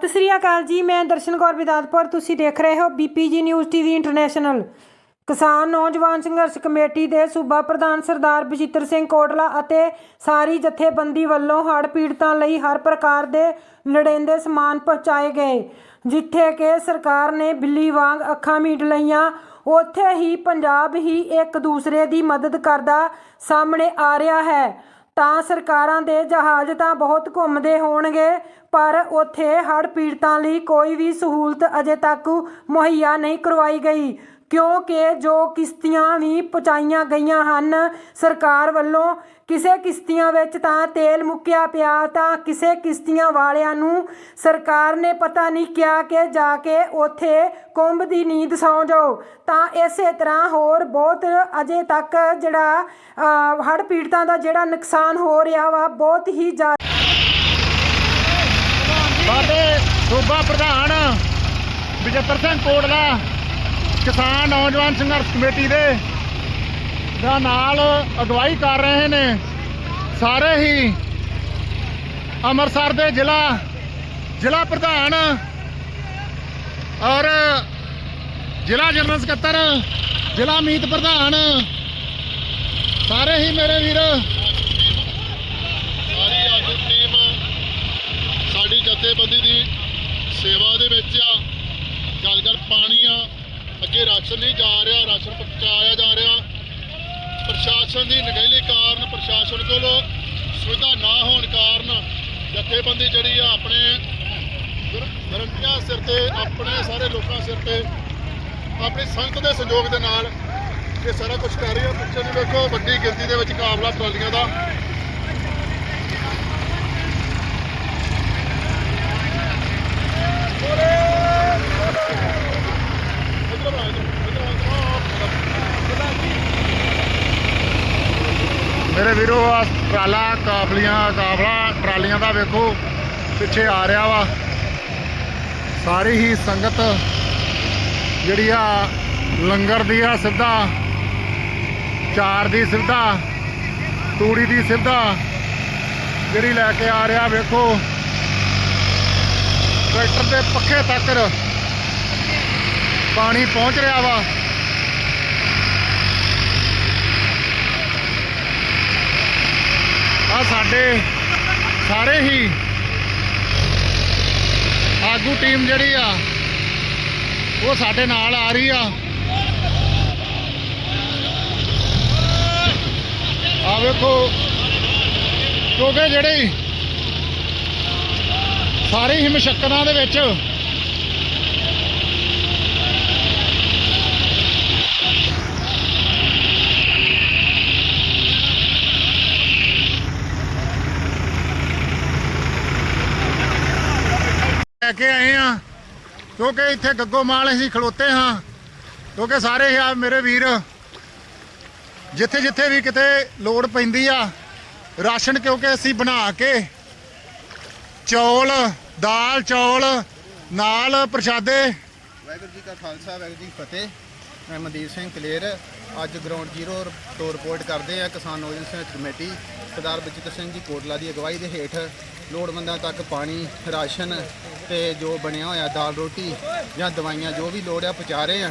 ਸਤਿ ਸ੍ਰੀ ਅਕਾਲ ਜੀ, ਮੈਂ ਦਰਸ਼ਨ ਕੌਰ ਵਿਦਾਤਪੁਰ ਤੁਸੀਂ ਦੇਖ ਰਹੇ ਹੋ ਬੀਪੀਜੀ ਨਿਊਜ਼ ਟੀਵੀ ਇੰਟਰਨੈਸ਼ਨਲ। ਕਿਸਾਨ, ਨੌਜਵਾਨ ਸੰਘਰਸ਼ ਕਮੇਟੀ ਦੇ ਸੂਬਾ ਪ੍ਰਧਾਨ ਸਰਦਾਰ ਬਜਿੱਤਰ ਸਿੰਘ ਕੋਟਲਾ ਅਤੇ ਸਾਰੀ ਜਥੇਬੰਦੀ ਵੱਲੋਂ ਹੜ੍ਹ ਪੀੜਤਾਂ ਲਈ ਹਰ ਪ੍ਰਕਾਰ ਦੇ ਲੋੜੀਂਦੇ ਸਮਾਨ ਪਹੁੰਚਾਏ ਗਏ, ਜਿੱਥੇ ਕਿ ਸਰਕਾਰ ਨੇ ਬਿੱਲੀ ਵਾਂਗ ਅੱਖਾਂ ਮੀਟ ਲਈਆਂ। ਉੱਥੇ ਹੀ ਪੰਜਾਬ ਹੀ ਇੱਕ ਦੂਸਰੇ ਦੀ ਮਦਦ ਕਰਦਾ ਸਾਹਮਣੇ ਆ ਰਿਹਾ ਹੈ। ਤਾਂ ਸਰਕਾਰਾਂ ਦੇ ਜਹਾਜ਼ ਤਾਂ ਬਹੁਤ ਘੁੰਮਦੇ ਹੋਣਗੇ, ਪਰ ਉੱਥੇ ਹੜ੍ਹ ਪੀੜਤਾਂ ਲਈ ਕੋਈ ਵੀ ਸਹੂਲਤ ਅਜੇ ਤੱਕ ਮੁਹੱਈਆ ਨਹੀਂ ਕਰਵਾਈ ਗਈ। ਕਿਉਂਕਿ ਜੋ ਕਿਸ਼ਤੀਆਂ ਵੀ ਪਹੁੰਚਾਈਆਂ ਗਈਆਂ ਹਨ, ਸਰਕਾਰ ਵੱਲੋਂ ਕਿਸੇ ਕਿਸ਼ਤੀਆਂ ਵਿੱਚ ਤਾਂ ਤੇਲ ਮੁੱਕਿਆ ਪਿਆ, ਤਾਂ ਕਿਸੇ ਕਿਸ਼ਤੀਆਂ ਵਾਲਿਆਂ ਨੂੰ ਸਰਕਾਰ ਨੇ ਪਤਾ ਨਹੀਂ ਕਿਹਾ ਕਿ ਜਾ ਕੇ ਉੱਥੇ ਕੁੰਭ ਦੀ ਨੀਂਦ ਸੌਂ ਜਾਓ। ਤਾਂ ਇਸੇ ਤਰ੍ਹਾਂ ਹੋਰ ਬਹੁਤ ਅਜੇ ਤੱਕ ਜਿਹੜਾ ਹੜ ਪੀੜਤਾਂ ਦਾ ਜਿਹੜਾ ਨੁਕਸਾਨ ਹੋ ਰਿਹਾ ਵਾ, ਬਹੁਤ ਹੀ ਜ਼ਿਆਦਾ ਸਾਡੇ ਸੂਬਾ ਪ੍ਰਧਾਨ ਵਿਜੇਤਰ ਸਿੰਘ ਕੋਟਲਾ ਕਿਸਾਨ, ਨੌਜਵਾਨ ਸੰਘਰਸ਼ ਕਮੇਟੀ ਦੇ ਦਾ ਨਾਲ ਅਗਵਾਈ ਕਰ ਰਹੇ ਨੇ। ਸਾਰੇ ਹੀ ਅੰਮ੍ਰਿਤਸਰ ਦੇ ਜ਼ਿਲ੍ਹਾ ਜ਼ਿਲ੍ਹਾ ਪ੍ਰਧਾਨ ਔਰ ਜ਼ਿਲ੍ਹਾ ਜਨਰਲ ਸਕੱਤਰ, ਜ਼ਿਲ੍ਹਾ ਮੀਤ ਪ੍ਰਧਾਨ। ਸਾਰੇ ਹੀ ਮੇਰੇ ਵੀਰ। ਸਾਰੀ ਆਗੂ ਟੀਮ ਸਾਡੀ ਜਥੇਬੰਦੀ ਦੀ ਸੇਵਾ ਦੇ ਵਿੱਚ ਆ। ਗੱਲ ਗੱਲ ਪਾਣੀ ਆ। ਅੱਗੇ ਰਾਸ਼ਨ ਨਹੀਂ ਜਾ ਰਿਹਾ, ਰਾਸ਼ਨ ਪਹੁੰਚਾਇਆ ਜਾ ਰਿਹਾ। ਪ੍ਰਸ਼ਾਸਨ ਦੀ ਨਗਹਿਲੀ ਕਾਰਨ ਪ੍ਰਸ਼ਾਸਨ ਕੋਲ ਸੁਵਿਧਾ ਨਾ ਹੋਣ ਕਾਰਨ ਜਥੇਬੰਦੀ ਜਿਹੜੀ ਆ ਆਪਣੇ ਗਰੰਟੀਆਂ ਸਿਰ ਤੇ, ਆਪਣੇ ਸਾਰੇ ਲੋਕਾਂ ਸਿਰ ਤੇ, ਆਪਣੀ ਸੰਗਤ ਦੇ ਸਹਿਯੋਗ ਦੇ ਨਾਲ ਇਹ ਸਾਰਾ ਕੁਝ ਕਰ ਰਹੀ ਆ। ਪਿੱਛੇ ਨੂੰ ਵੇਖੋ, ਵੱਡੀ ਗਿਣਤੀ ਦੇ ਵਿੱਚ ਕਾਬਲਾ ਟਰਾਲੀਆਂ ਦਾ ਵੀਰੋ ਆ, ਟਰਾਲਾ ਕਾਫਲੀਆਂ ਕਾਫਲਾ ਟਰਾਲੀਆਂ ਦਾ ਵੇਖੋ, ਪਿੱਛੇ ਆ ਰਿਹਾ ਵਾ। ਸਾਰੀ ਹੀ ਸੰਗਤ ਜਿਹੜੀ ਆ, ਲੰਗਰ ਦੀ ਆ ਸਿੱਧਾ, ਚਾਰ ਦੀ ਸਿੱਧਾ, ਤੂੜੀ ਦੀ ਸਿੱਧਾ, ਜਿਹੜੀ ਲੈ ਕੇ ਆ ਰਿਹਾ, ਵੇਖੋ। ਟਰੈਕਟਰ ਦੇ ਪੱਖੇ ਤੱਕ ਪਾਣੀ ਪਹੁੰਚ ਰਿਹਾ ਵਾ। ਆ ਸਾਡੇ ਸਾਰੇ ਹੀ ਆਗੂ ਟੀਮ ਜਿਹੜੀ ਆ, ਉਹ ਸਾਡੇ ਨਾਲ ਆ ਰਹੀ ਆ। ਆ ਵੇਖੋ, ਕਿਉਂਕਿ ਜਿਹੜੇ ਸਾਰੇ ਹੀ ਮੁਸ਼ਕਲਾਂ ਦੇ ਵਿੱਚ ਲੈ ਕੇ ਆਏ ਆ ਕਿਉਂਕਿ ਇੱਥੇ ਗੱਗੋ ਮਾਲ ਅਸੀਂ ਖਲੋਤੇ ਹਾਂ, ਕਿਉਂਕਿ ਸਾਰੇ ਆ ਮੇਰੇ ਵੀਰ ਜਿੱਥੇ ਜਿੱਥੇ ਵੀ ਕਿਤੇ ਲੋੜ ਪੈਂਦੀ ਆ, ਰਾਸ਼ਨ ਕਿਉਂਕਿ ਅਸੀਂ ਬਣਾ ਕੇ ਚੌਲ, ਦਾਲ, ਚੌਲ, ਨਾਲ ਪ੍ਰਸ਼ਾਦੇ। ਵਾਹਿਗੁਰੂ ਜੀ ਕਾ ਖਾਲਸਾ, ਵਾਹਿਗੁਰੂ ਜੀ ਫਤਿਹ। ਮੈਂ ਮਨਦੀਪ ਸਿੰਘ ਕਲੇਰ, ਅੱਜ ਗਰਾਊਂਡ ਜ਼ੀਰੋ ਤੋਂ ਰਿਪੋਰਟ ਕਰਦੇ ਆ ਕਿਸਾਨ ਨੌਜਵਾਨ ਸੰਘਰਸ਼ ਕਮੇਟੀ, ਸਰਦਾਰ ਬਚਿੱਤਰ ਸਿੰਘ ਜੀ ਕੋਟਲਾ ਦੀ ਅਗਵਾਈ ਦੇ ਹੇਠ ਲੋੜਵੰਦਾਂ ਤੱਕ ਪਾਣੀ, ਰਾਸ਼ਨ ਤੇ ਜੋ ਬਣਿਆ ਹੋਇਆ ਦਾਲ ਰੋਟੀ ਜਾਂ ਦਵਾਈਆਂ ਜੋ ਵੀ ਲੋੜ ਆ, ਪਹੁੰਚਾ ਰਹੇ ਆ।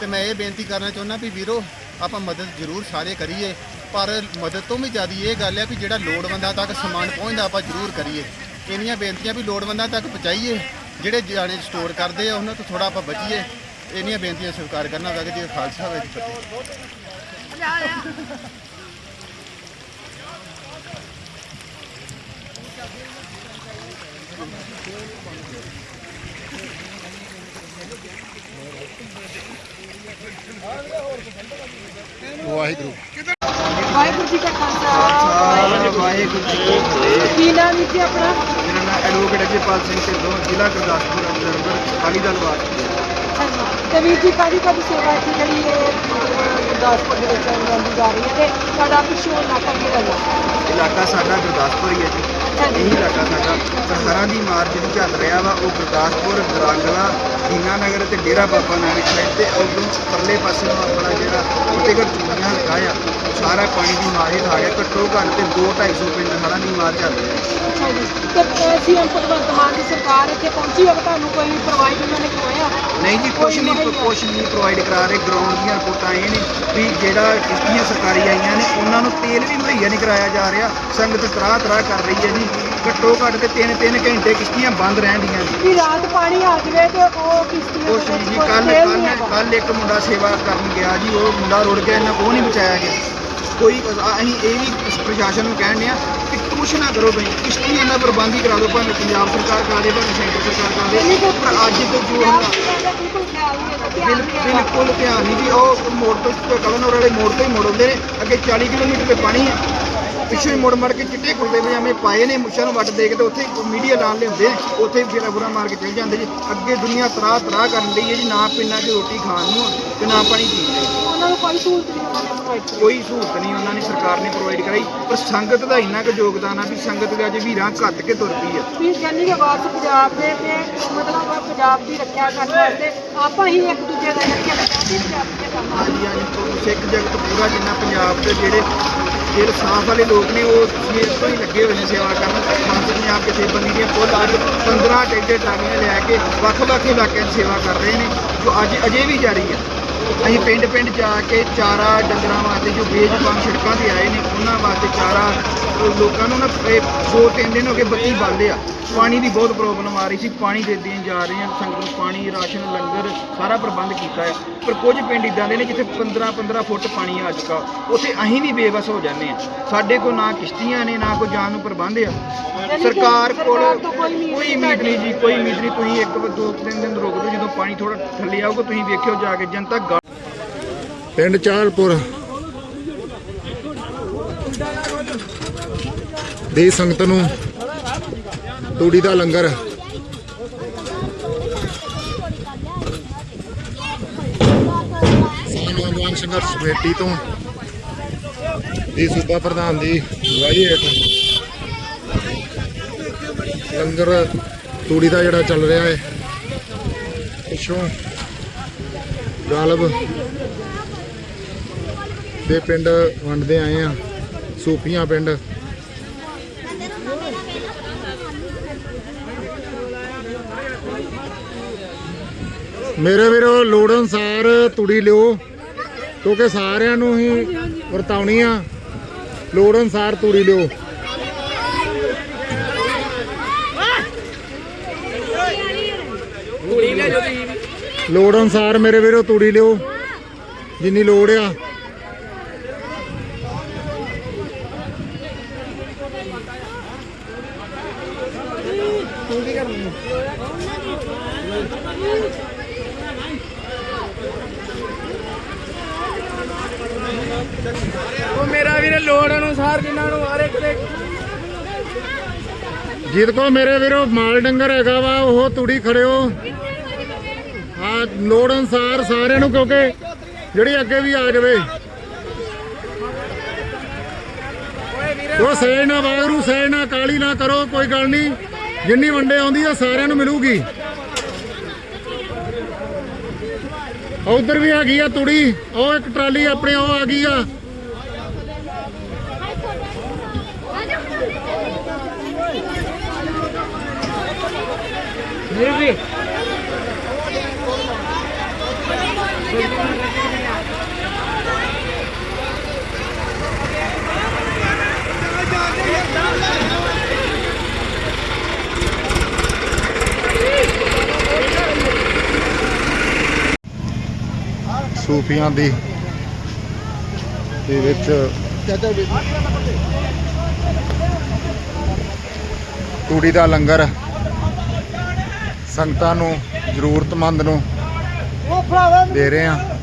ਤੇ ਮੈਂ ਇਹ ਬੇਨਤੀ ਕਰਨਾ ਚਾਹੁੰਦਾ ਵੀ ਵੀਰੋ, ਆਪਾਂ ਮਦਦ ਜ਼ਰੂਰ ਸਾਰੇ ਕਰੀਏ, ਪਰ ਮਦਦ ਤੋਂ ਵੀ ਜ਼ਿਆਦਾ ਇਹ ਗੱਲ ਹੈ ਵੀ ਜਿਹੜਾ ਲੋੜਵੰਦਾਂ ਤੱਕ ਸਮਾਨ ਪਹੁੰਚਦਾ, ਆਪਾਂ ਜ਼ਰੂਰ ਕਰੀਏ। ਇੰਨੀਆਂ ਬੇਨਤੀਆਂ ਵੀ ਲੋੜਵੰਦਾਂ ਤੱਕ ਪਹੁੰਚਾਈਏ, ਜਿਹੜੇ ਜਾਣੇ ਸਟੋਰ ਕਰਦੇ ਆ, ਉਹਨਾਂ ਤੋਂ ਥੋੜਾ ਆਪਾਂ ਬਚੀਏ। ਇੰਨੀਆਂ ਬੇਨਤੀਆਂ ਸਵੀਕਾਰ ਕਰਨਾ ਵਾਹਿਗੁਰੂ ਜੀ ਕਾ ਖਾਲਸਾ ਹੋਵੇ ਜੀ ਫਤਿਹ। ਵਾਹਿਗੁਰੂ। ਵਾਹਿਗੁਰੂ ਜੀ ਕਾ ਖਾਲਸਾ ਵਾਹਿਗੁਰੂ ਜੀ ਕੀ ਫਤਿਹ। ਕੀ ਨਾਮ ਵੀਰ ਜੀ ਆਪਣਾ? ਮੇਰਾ ਨਾਮ ਐਡਵੋਕੇਟ ਅਜੇਪਾਲ ਸਿੰਘ ਢਿੱਲੋਂ ਜ਼ਿਲ੍ਹਾ ਗੁਰਦਾਸਪੁਰ ਅਬਜ਼ਰਵਰ ਅਕਾਲੀ ਦਲ ਵਾਰਡ ਤੇ ਵੀਰ ਜੀ ਕਾਦੀ ਕਾਦੀ ਸੇਵਾ ਇੱਥੇ ਜਿਹੜੀ ਗੁਰਦਾਸਪੁਰ ਦੇ ਵਿੱਚ ਜਾਂਦੀ ਜਾ ਰਹੀ ਹੈ ਤੇ ਤੁਹਾਡਾ ਪਿੱਛੋਂ ਇਲਾਕਾ ਕਿਹੜਾ ਹੈ? ਇਲਾਕਾ ਸਾਡਾ ਗੁਰਦਾਸਪੁਰ ਹੀ ਹੈ ਜੀ। ਇਹੀ ਇਲਾਕਾ ਸਾਡਾ ਸਰਹਰਾਂ ਦੀ ਮਾਰ ਜਿਹੜੀ ਚੱਲ ਰਿਹਾ ਵਾ, ਉਹ ਗੁਰਦਾਸਪੁਰ, ਦਰਾਂਗਲਾ ਦੀਨਾ ਨਗਰ ਤੇ ਡੇਰਾ ਬਾਬਾ ਨਾਨਕ ਸਾਈਡ ਤੇ ਉਦੋਂ ਪਰਲੇ ਪਾਸੇ ਨੂੰ ਆਪਣਾ ਜਿਹੜਾ ਫਤਿਹਗੜ੍ਹ ਚੂੜੀਆਂ ਹਲਕਾ ਆ ਸਾਰਾ ਪਾਣੀ ਦੀ ਮਾਰ ਹੀ ਆ ਗਿਆ। ਘੱਟੋ ਘੱਟ ਤੇ 2 250 ਪਿੰਡ ਹੜ੍ਹਾਂ ਦੀ ਮਾਰ ਚੱਲ ਰਹੀ। ਹੈ ਅੱਛਾ ਜੀ। ਤੇ ਸੀਐਮ ਭਗਵੰਤ ਮਾਨ ਦੀ ਸਰਕਾਰ ਇੱਥੇ ਪਹੁੰਚੀ ਹੈ ਤੁਹਾਨੂੰ ਕੋਈ ਪ੍ਰੋਵਾਈਡ ਉਹਨਾਂ ਨੇ ਨਹੀਂ ਜੀ ਕੁਛ ਨਹੀਂ ਕੁਛ ਨਹੀਂ ਪ੍ਰੋਵਾਈਡ ਕਰਾ ਰਹੇ ਗਰਾਊਂਡ ਦੀਆਂ ਰਿਪੋਰਟਾਂ ਇਹ ਨੇ ਵੀ ਜਿਹੜਾ ਕਿਸ਼ਤੀਆਂ ਸਰਕਾਰੀ ਆਈਆਂ ਨੇ ਉਹਨਾਂ ਨੂੰ ਤੇਲ ਵੀ ਮੁਹੱਈਆ ਨਹੀਂ ਕਰਾਇਆ ਜਾ ਰਿਹਾ ਸੰਗਤ ਤਰਾਹ ਤਰਾਹ ਕਰ ਰਹੀ ਹੈ ਜੀ। ਘੱਟੋ ਘੱਟ ਤੇ 3-3 ਘੰਟੇ ਕਿਸ਼ਤੀਆਂ ਬੰਦ ਰਹਿੰਦੀਆਂ ਨੇ। ਵੀ ਰਾਤ ਪਾਣੀ ਆ ਜਵੇ ਤੇ ਉਹ ਕਿਸ਼ਤੀਆਂ ਕੁਛ ਨਹੀਂ ਜੀ ਕੱਲ ਕੱਲ। ਕੱਲ ਇੱਕ ਮੁੰਡਾ ਸੇਵਾ ਕਰਨ ਗਿਆ ਜੀ ਉਹ ਮੁੰਡਾ ਰੁੜ ਗਿਆ ਇਹਨਾਂ ਉਹ ਨਹੀਂ ਬਚਾਇਆ ਗਿਆ। ਕੋਈ ਅਸੀਂ ਇਹ ਵੀ ਪ੍ਰਸ਼ਾਸਨ ਨੂੰ ਕਹਿਣ ਆ ਕਿ ਕੁਛ ਨਾ ਕਰੋ ਬਈ। ਕਿਸ਼ਤੀ ਇਹਨਾਂ ਪ੍ਰਬੰਧ ਹੀ ਕਰਾ ਦਿਓ, ਭਾਵੇਂ ਪੰਜਾਬ ਸਰਕਾਰ ਕਰਾ ਦੇ, ਭਾਵੇਂ ਸੈਂਟਰ ਸਰਕਾਰ ਕਰਾ ਦੇ। ਪਰ ਅੱਜ ਤੋਂ ਜੋ ਹੈ ਧਿਆਨ ਬਿਲ- ਬਿਲਕੁਲ ਧਿਆਨ ਨਹੀਂ ਜੀ, ਉਹ ਮੋੜ ਤੋਂ ਕਲਨੌਰ ਵਾਲੇ ਮੋੜ ਤੋਂ ਹੀ ਮੋੜ ਨੇ। ਅੱਗੇ 40 ਕਿਲੋਮੀਟਰ ਤੇ ਪਾਣੀ ਹੈ। ਪਿੱਛੇ ਮੁੜ ਮੜ ਕੇ ਚਿੱਟੇ ਕੁੜਤੇ ਪਜਾਮੇ ਪਾਏ ਨੇ ਮੁੱਛਾਂ ਨੂੰ ਵੱਟ ਦੇ ਤੇ ਉੱਥੇ ਮੀਡੀਆ ਲਾਣ ਲਿਆਉਂਦੇ ਨੇ ਉੱਥੇ ਫੇਰਾ ਬੁਰਾ ਮਾਰ ਕੇ ਚਲ ਜਾਂਦੇ ਜੀ ਅੱਗੇ ਦੁਨੀਆ ਤਰਾਹ ਤਰਾਹ ਕਰਨ ਲਈ ਹੈ ਜੀ ਨਾ ਪਿੰਡਾਂ 'ਚ ਰੋਟੀ ਖਾਣ ਨੂੰ ਤੇ ਨਾ ਪਾਣੀ ਪੀਣ ਲਈ ਉਹਨਾਂ ਨੂੰ ਕੋਈ ਸਹੂਲਤ ਨਹੀਂ ਉਹਨਾਂ ਨੇ ਪ੍ਰੋਵਾਈਡ ਕੋਈ ਸਹੂਲਤ ਨਹੀਂ ਉਹਨਾਂ ਨੇ ਸਰਕਾਰ ਨੇ ਪ੍ਰੋਵਾਈਡ ਕਰਾਈ। ਪਰ ਸੰਗਤ ਦਾ ਇੰਨਾ ਕੁ ਯੋਗਦਾਨ ਆ ਵੀ ਸੰਗਤ ਦੇ ਅੱਜ ਵੀਰਾਂ ਘੱਟ ਕੇ ਤੁਰ ਪਈ ਆ। ਵੀ ਕਹਿੰਦੀ ਕਿ ਵਾਰਸ ਪੰਜਾਬ ਦੇ ਤੇ ਮਤਲਬ ਪੰਜਾਬ ਦੀ ਰੱਖਿਆ ਕਰਨ ਵਾਸਤੇ ਆਪਾਂ ਹੀ ਇੱਕ ਦੂਜੇ ਦਾ ਰੱਖਿਆ ਪੰਜਾਬੀ ਪੰਜਾਬ ਦੇ ਕੰਮ ਆ ਤੋਂ ਸਿੱਖ ਜਗਤ ਪੂਰਾ ਜਿੰਨਾ ਪੰਜਾਬ ਦੇ ਜਿਹੜੇ ਜਿਹੜੇ ਸਾਫ਼ ਵਾਲੇ ਲੋਕ ਨੇ, ਉਹ ਸਵੇਰ ਤੋਂ ਹੀ ਲੱਗੇ ਹੋਏ ਨੇ ਸੇਵਾ ਕਰਨ। ਸੰਤ ਪੰਜਾਬ ਜਥੇਬੰਦੀ ਦੀਆਂ ਕੁੱਲ ਅੱਜ 15 ਟੈਂਡੇ ਟਰਾਲੀਆਂ ਲੈ ਕੇ ਵੱਖ-ਵੱਖ ਇਲਾਕਿਆਂ 'ਚ ਸੇਵਾ ਕਰ ਰਹੇ ਨੇ, ਜੋ ਅੱਜ ਅਜੇ ਵੀ ਜਾਰੀ ਹੈ। ਅਸੀਂ ਪਿੰਡ ਪਿੰਡ ਜਾ ਕੇ ਚਾਰਾ ਡੰਗਰਾਂ ਵਾਸਤੇ ਜੋ ਬੇਜ਼ਬਾਨ ਸੜਕਾਂ ਤੇ ਆਏ ਨੇ ਉਹਨਾਂ ਵਾਸਤੇ ਚਾਰਾ ਲੋਕਾਂ ਨੂੰ ਨਾ ਇਹ ਦੋ ਤਿੰਨ ਦਿਨ ਹੋ ਗਏ ਬੱਤੀ ਬੰਦ ਆ। ਪਾਣੀ ਦੀ ਬਹੁਤ ਪ੍ਰੋਬਲਮ ਆ ਰਹੀ ਸੀ ਪਾਣੀ ਦੇ ਦੇਣ ਜਾ ਰਹੇ ਹਾਂ ਸੰਗਤ ਨੂੰ ਪਾਣੀ ਰਾਸ਼ਨ ਲੰਗਰ ਸਾਰਾ ਪ੍ਰਬੰਧ ਕੀਤਾ ਹੈ ਪਰ ਕੁਝ ਪਿੰਡ ਇਦਾਂ ਦੇ ਨੇ ਜਿੱਥੇ 15 15 ਫੁੱਟ ਪਾਣੀ ਆ ਚੁੱਕਾ। ਉੱਥੇ ਅਸੀਂ ਵੀ ਬੇਵਸ ਹੋ ਜਾਂਦੇ ਆ। ਸਾਡੇ ਕੋਲ ਨਾ ਕਿਸ਼ਤੀਆਂ ਨੇ ਨਾ ਕੋਈ ਜਾਣ ਨੂੰ ਪ੍ਰਬੰਧ ਆ। ਸਰਕਾਰ ਕੋਲ ਕੋਈ ਉਮੀਦ ਨਹੀਂ ਜੀ ਕੋਈ ਉਮੀਦ ਨਹੀਂ। ਤੁਸੀਂ ਇੱਕ ਦੋ ਤਿੰਨ ਦਿਨ ਰੁਕ ਦਿਓ ਜਦੋਂ ਪਾਣੀ ਥੋੜਾ ਥੱਲੇ ਆਊਗਾ ਤੁਸੀਂ ਵੇਖਿਓ ਜਾ ਕੇ ਜਨਤਾ ਪਿੰਡ ਚਾਲਪੁਰ ਦੀ ਸੰਗਤ ਨੂੰ ਤੂੜੀ ਦਾ ਲੰਗਰ। ਨੌਜਵਾਨ ਸੰਘਰਸ਼ ਕਮੇਟੀ ਤੋਂ ਦੀ ਸੂਬਾ ਪ੍ਰਧਾਨ ਦੀ ਅਗਵਾਈ ਹੇਠ ਲੰਗਰ ਤੂੜੀ ਦਾ ਜਿਹੜਾ ਚੱਲ ਰਿਹਾ ਹੈ, ਪਿੱਛੋਂ ਗਾਲਬ ਦੇ ਪਿੰਡ ਵੰਡਦੇ ਆਏ ਆ, ਸੂਫੀਆਂ ਪਿੰਡ। ਮੇਰੇ ਵੀਰੋ ਲੋੜ ਅਨਸਾਰ ਤੁੜੀ ਲਿਓ, ਕਿਉਂਕਿ ਸਾਰਿਆਂ ਨੂੰ ਹੀ ਵਰਤਾਉਣੀ ਆ। ਲੋੜ ਅਨਸਾਰ ਤੁੜੀ ਲਿਓ। ਲੋੜ ਅਨਸਾਰ ਮੇਰੇ ਵੀਰੋ ਤੁੜੀ ਲਿਓ। ਜਿੰਨੀ ਲੋੜ ਆ। ਉਹ ਮੇਰਾ ਵੀਰ ਲੋੜ ਅਨੁਸਾਰ ਜਿਨ੍ਹਾਂ ਨੂੰ ਹਰ ਇੱਕ ਦੇ ਜਿੱਦ ਕੋ ਮੇਰੇ ਵੀਰੋ, ਮਾਲ ਡੰਗਰ ਹੈਗਾ ਵਾ, ਉਹ ਤੂੜੀ ਖੜਿਓ। ਆ ਲੋੜ ਅਨਸਾਰ ਸਾਰਿਆਂ ਨੂੰ, ਕਿਉਂਕਿ ਜਿਹੜੀ ਅੱਗੇ ਵੀ ਆ ਜਾਵੇ। ਉਹ ਸਹਿ ਨਾ ਵਾਗਰੂ ਸਹਿ ਨਾ ਕਾਲੀ ਨਾ ਕਰੋ, ਕੋਈ ਗੱਲ ਨਹੀਂ। ਜਿੰਨੀ ਵੰਡੇ ਆਉਂਦੀ ਆ, ਸਾਰਿਆਂ ਨੂੰ ਮਿਲੂਗੀ। ਉਧਰ ਵੀ ਹੈਗੀ ਆ ਤੂੜੀ। ਉਹ ਇੱਕ ਟਰਾਲੀ ਆਪਣੇ ਉਹ ਆ ਗਈ ਆ। ਵੀਰ ਵੀ ਸੂਫੀਆਂ ਦੀ ਦੇ ਵਿੱਚ ਤੂੜੀ ਦਾ ਲੰਗਰ ਸੰਗਤਾਂ ਨੂੰ ਜ਼ਰੂਰਤਮੰਦ ਨੂੰ ਦੇ ਰਹੇ ਆ